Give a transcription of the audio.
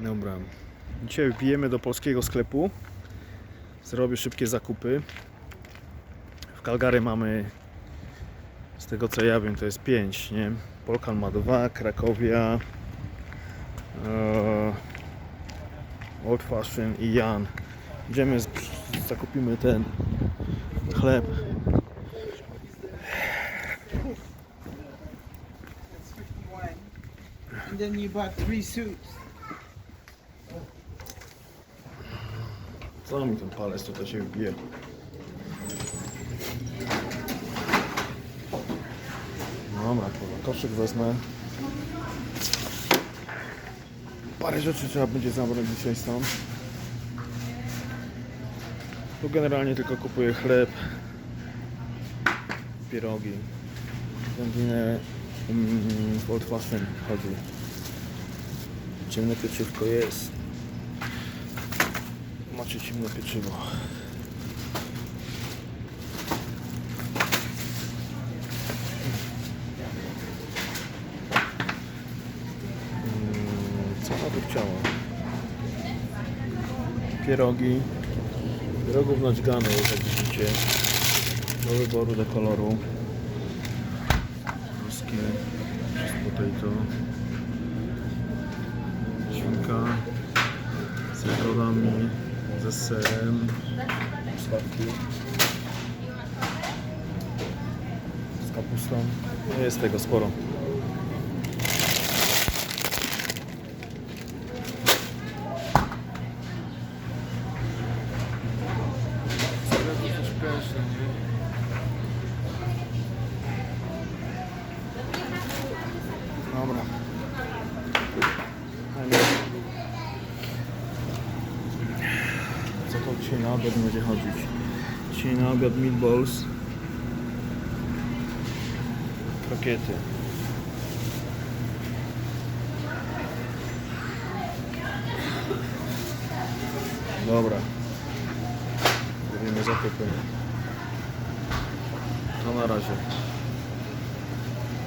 Dobra. Dzisiaj wbijemy do polskiego sklepu. Zrobię szybkie zakupy. W Calgary mamy, z tego co ja wiem, to jest 5, nie? Polkan ma 2, Krakowia, e, Old Fashion i Jan. Idziemy, z- zakupimy ten chleb. It's 51. And then you bought three suits. Co mi ten palec tutaj się wbije? Dobra, kurwa, koszyk wezmę. Parę rzeczy trzeba będzie zabrać dzisiaj stąd. Tu generalnie tylko kupuję chleb, pierogi. Wędlinę mm, Fashion chodzi. Ciemne pieczywko jest. Macie ciemne pieczywo. Mm, Co ona tu chciała? Pierogi. Pierogów naćgane jak widzicie. Do wyboru, do koloru. Ruskie. Potato. Świnka z jagodami, ze serem, słodki, z kapustą. Jest tego sporo. Dobra. Fajnie. Co to na obiad będzie chodzić? Dzisiaj na obiad meatballs. Krokiety. Dobra. Robimy zakupy. To na razie.